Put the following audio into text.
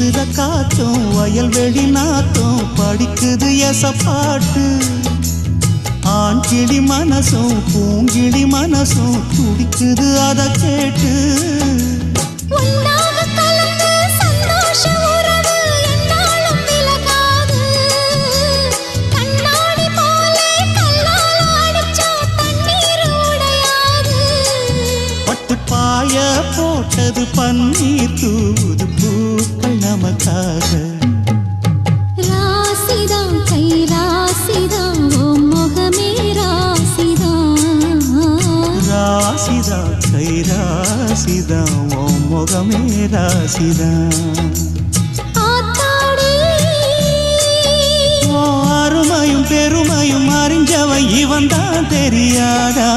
வீசுற காத்தும் வயல்வெளி நாத்தும் படிக்குது எசப்பாட்டு ஆண் கிளி மனசும் பூங்கிளி மனசும் துடிக்குது அத கேட்டு. பட்டு பாய போட்டது பன்னீர் தூது நமக்காக. ராசிதான் கை ராசிதான் ஓ முகமே ராசிதான். ராசிதா கை ராசிதா ஓ முகமே ராசிதா ஆத்தாடி. ஓ அருமையும் பெருமையும் அறிஞ்சவன் இவன் தான் தெரியாதா?